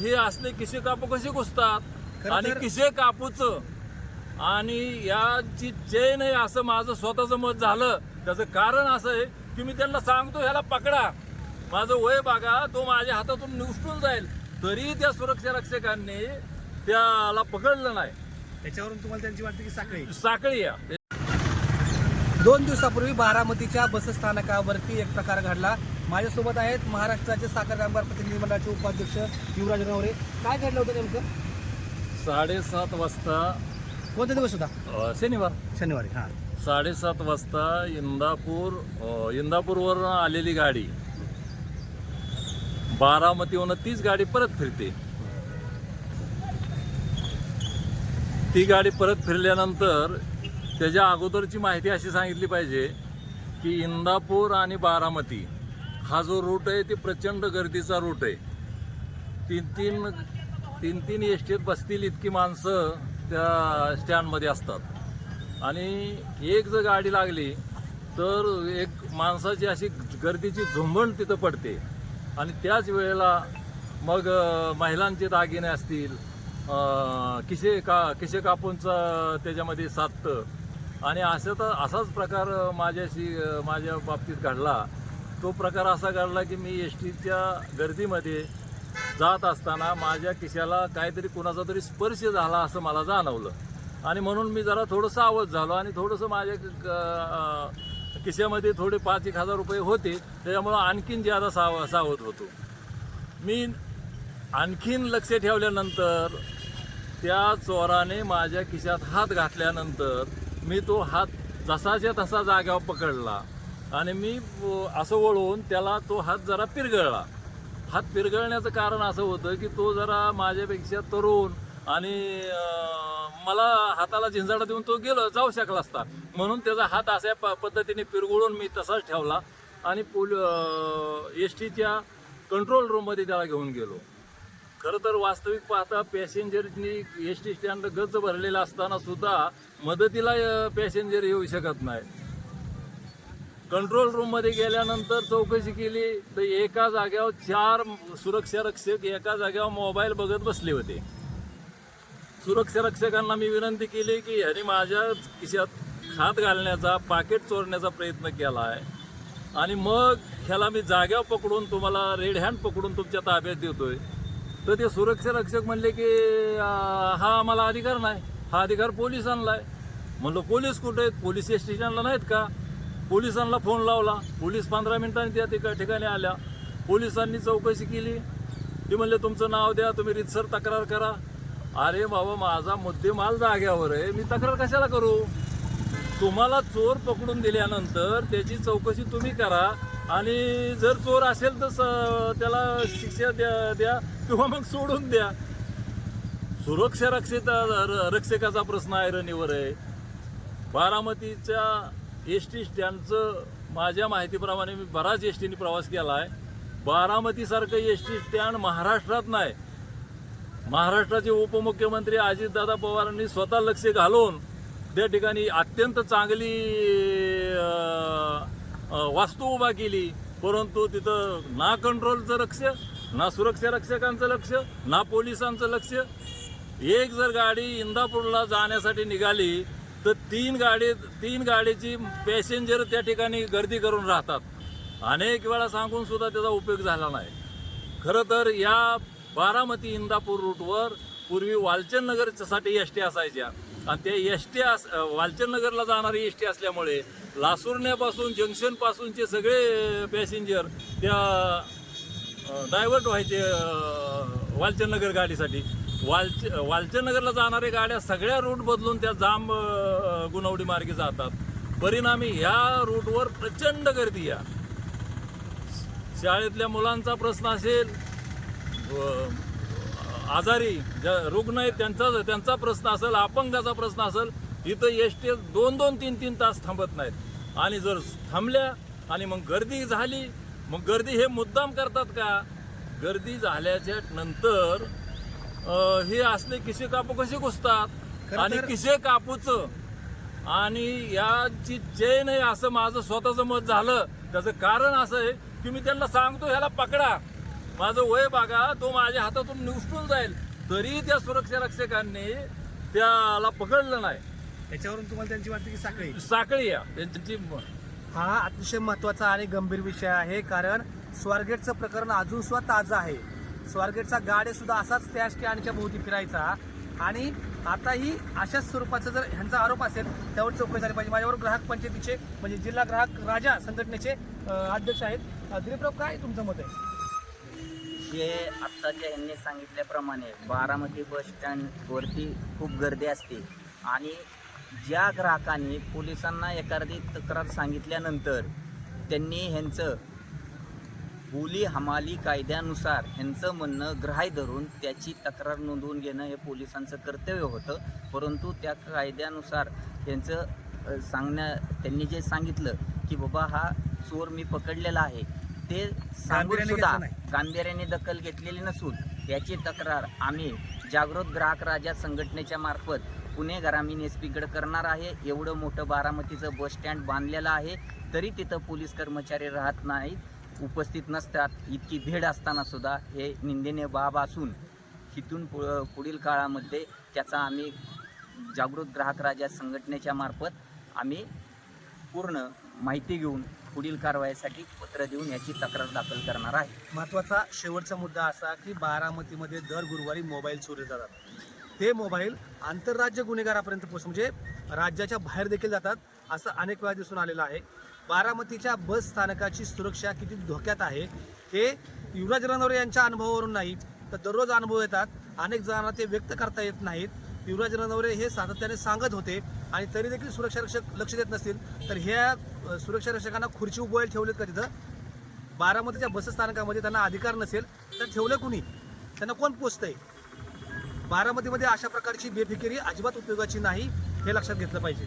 हे असले किसे कापू कसे घुसतात आणि किसे कापूच? आणि याची चेन आहे असं माझं स्वतःचं मत झालं. त्याचं कारण असं आहे की मी त्यांना सांगतो ह्याला पकडा. माझं वय बघा तो माझ्या हातातून निसटून जाईल. तरी त्या सुरक्षा रक्षकांनी त्याला पकडलं नाही. त्याच्यावरून तुम्हाला त्यांची वाटते की साखळी साखळी या दोन दिवसापूर्वी बारामतीच्या बसस्थानकावरती एक प्रकार घडला. माझ्यासोबत आहेत महाराष्ट्राचे साखर कामगार प्रतिनिधी मंडळाचे उपाध्यक्ष युवराज नवरे. काय घडलं होतं नेमकं? साडेसात वाजता कोणता दिवस होता? अ, शनिवार. शनिवारी हां. साडेसात वाजता इंदापूर अ, इंदापूरवर आलेली गाडी. बारामतीहून तीच गाडी परत फिरते. ती गाडी परत फिरल्यानंतर त्याच्या अगोदरची माहिती अशी सांगितली पाहिजे की इंदापूर आणि बारामती हा जो रूट आहे ते प्रचंड गर्दीचा रूट आहे. तीन तीन तीन तीन एसटीत बसतील इतकी माणसं त्या स्टँडमध्ये असतात. आणि एक जर गाडी लागली तर एक माणसाची अशी गर्दीची झुंबण तिथं पडते. आणि त्याच वेळेला मग महिलांचे दागिने असतील किसे का किसे कापूनचं त्याच्यामध्ये साधतं. आणि असं तर असाच प्रकार माझ्याशी माझ्या बाबतीत घडला. तो प्रकार असा घडला की मी एस टीच्या गर्दीमध्ये जात असताना माझ्या खिशाला काहीतरी कुणाचा तरी स्पर्श झाला असं मला जाणवलं. आणि म्हणून मी जरा थोडंसं आवाज झालो आणि थोडंसं माझ्या क- खिशामध्ये थोडे पाच एक हजार रुपये होते त्याच्यामुळं आणखीन ज्यादा साव सावध होतो. मी आणखीन लक्ष ठेवल्यानंतर त्या चोराने माझ्या खिशात हात घातल्यानंतर मी तो हात जसाच्या तसा जाग्यावर पकडला. आणि मी असं वळून त्याला तो हात जरा पिरगळला. हात पिरगळण्याचं कारण असं होतं की तो जरा माझ्यापेक्षा तरुण आणि मला हाताला झिंजाडा देऊन तो गेलो जाऊ शकला असता. म्हणून त्याचा हात अशा प पद्धतीने पिरगुळून मी तसाच ठेवला आणि पोल एस टीच्या कंट्रोल रूममध्ये त्याला घेऊन गेलो. खरं तर वास्तविक पाहता पॅसेंजरनी एस टी स्टँड गच्च भरलेला असताना सुद्धा मदतीला पॅसेंजर येऊ शकत नाही. कंट्रोल रूममध्ये गेल्यानंतर चौकशी केली तर एका जाग्यावर चार सुरक्षा रक्षक एका जाग्यावर मोबाईल बघत बसले होते. सुरक्षा रक्षकांना मी विनंती केली की ह्याने माझ्या खिशात हात घालण्याचा पाकिट चोरण्याचा प्रयत्न केला आहे आणि मग ह्याला मी जाग्यावर पकडून तुम्हाला रेड हँड पकडून तुमच्या ताब्यात देतोय. तर ते सुरक्षा रक्षक म्हणले की हा आम्हाला अधिकार नाही. हा अधिकार पोलिसांना आहे म्हणलं पोलीस कुठे आहेत? पोलीस स्टेशनला नाहीत का? पोलिसांना फोन लावला. पोलीस पंधरा मिनिटांनी त्या तिका ठिकाणी आल्या. पोलिसांनी चौकशी केली. ते म्हणले तुमचं नाव द्या तुम्ही रितसर तक्रार करा. अरे बाबा माझा मुद्देमाल जाग्यावर आहे. मी तक्रार कशाला करू? तुम्हाला चोर पकडून दिल्यानंतर त्याची चौकशी तुम्ही करा. आणि जर चोर असेल तर स- त्याला शिक्षा द्या द्या किंवा मग सोडून द्या. सुरक्षा रक्षित रक्षकाचा प्रश्न ऐरणीवर आहे. बारामतीच्या एस टी स्टँडचं माझ्या माहितीप्रमाणे मी बराच एस टीने प्रवास केला आहे. बारामतीसारखं एस टी स्टँड महाराष्ट्रात नाही. महाराष्ट्राचे उपमुख्यमंत्री अजितदादा पवारांनी स्वतः लक्ष घालून त्या ठिकाणी अत्यंत चांगली वास्तू उभा केली. परंतु तिथं ना कंट्रोलचं लक्ष ना सुरक्षा रक्षकांचं लक्ष ना पोलिसांचं लक्ष. एक जर गाडी इंदापूरला जाण्यासाठी निघाली तर तीन गाडी तीन गाडीची पॅसेंजर त्या ठिकाणी गर्दी करून राहतात. अनेक वेळा सांगून सुद्धा त्याचा उपयोग झाला नाही. खरं तर या बारामती इंदापूर रूटवर पूर्वी वालचंद नगरसाठी एस टी असायच्या. आणि त्या एस टी अस वालचंद नगरला जाणारी एस टी असल्यामुळे लासुरण्यापासून जंक्शनपासूनचे सगळे पॅसेंजर त्या डायव्हर्ट व्हायचे वालचंदनगर वालचंद नगर गाडीसाठी. वालच वालचंद नगरला जाणाऱ्या गाड्या सगळ्या रूट बदलून त्या जांब गुणवडी मार्गे जातात. परिणामी ह्या रूटवर प्रचंड गर्दी या. शाळेतल्या मुलांचा प्रश्न असेल आजारी ज्या रुग्ण आहेत त्यांचा त्यांचा प्रश्न असेल अपंगाचा प्रश्न असेल इथं एस टी दोन दोन तीन तीन तास थांबत नाहीत. आणि जर थांबल्या आणि मग गर्दी झाली मग गर्दी हे मुद्दाम करतात का? गर्दी झाल्याच्यानंतर अं, हे असले किसे कापू कसे घुसतात? खरं आणि तर- किसे कापूच? आणि याची चेन आहे असं माझं स्वतःचं मत झालं. त्याचं कारण असं आहे की मी त्यांना सांगतो ह्याला पकडा. माझं वय बघा तो माझ्या हातातून निसटून जाईल. तरी त्या सुरक्षा रक्षकांनी त्याला पकडलं नाही. त्याच्यावरून तुम्हाला त्यांची वाटते की साखळी? साखळी आहे त्यांची हा अतिशय महत्त्वाचा आणि गंभीर विषय आहे कारण स्वारगेटचं प्रकरण अजून सुद्धा ताजं आहे. स्वारगेटचा गाडेसुद्धा असाच त्या स्टँडच्या भोवती फिरायचा. आणि आताही अशाच स्वरूपाचा जर ह्यांचा आरोप असेल त्यावर चौकशी झाली पाहिजे. माझ्यावर ग्राहक पंचायतीचे म्हणजे जिल्हा ग्राहक राजा संघटनेचे अध्यक्ष आहेत. दिलीपराव काय तुमचं मत आहे? जे आत्ताच्या यांनी सांगितल्याप्रमाणे बारामती बस स्टँडवरती खूप गर्दी असते. आणि ज्या ग्राहकांनी पोलिसांना एखादी तक्रार सांगितल्यानंतर त्यांनी ह्यांचं बोली हमाली कायद्यानुसार ह्यांचं म्हणणं ग्राह्य धरून त्याची तक्रार नोंदवून घेणं हे पोलिसांचं कर्तव्य होतं. परंतु त्या कायद्यानुसार त्यांचं सांगण्या त्यांनी जे सांगितलं की बाबा हा चोर मी पकडलेला आहे ते सांगून सुद्धा. गांभीर्याने दखल घेतलेली नसून याची तक्रार आम्ही जागृत ग्राहक राजा संघटनेच्या मार्फत पुणे ग्रामीण एस पीकडे करणार आहे. एवढं मोठं बारामतीचं बस स्टँड बांधलेलं आहे तरी तिथं पोलीस कर्मचारी राहत नाहीत. उपस्थित नसतात इतकी भेड असताना सुद्धा हे निंदनीय बाब असून इथून पु पुढील काळामध्ये त्याचा आम्ही जागृत ग्राहक राजा संघटनेच्या मार्फत आम्ही पूर्ण माहिती घेऊन पुढील कारवाईसाठी पत्र देऊन याची तक्रार दाखल करणार आहे. महत्त्वाचा शेवटचा मुद्दा असा की बारामतीमध्ये दर गुरुवारी मोबाईल चोरी जातात. ते मोबाईल आंतरराज्य गुन्हेगारापर्यंत पोहोच म्हणजे राज्याच्या बाहेर देखील जातात असं अनेक वेळा दिसून आलेलं आहे. बारामतीच्या बस स्थानकाची सुरक्षा किती धोक्यात आहे हे युवराज रणवरे यांच्या अनुभवावरून नाही तर दररोज अनुभव येतात. अनेक जणांना ते व्यक्त करता येत नाहीत. युवराज रणवरे हे सातत्याने सांगत होते आणि तरी देखील सुरक्षा रक्षक लक्ष देत नसतील तर ह्या सुरक्षा रक्षकांना खुर्ची उभवायला ठेवलेत का तिथं? बारामतीच्या बसस्थानकामध्ये त्यांना अधिकार नसेल तर ठेवलं कुणी? त्यांना कोण पोचतंय बारामतीमध्ये अशा प्रकारची बेफिकिरी अजिबात उपयोगाची नाही हे लक्षात घेतलं पाहिजे.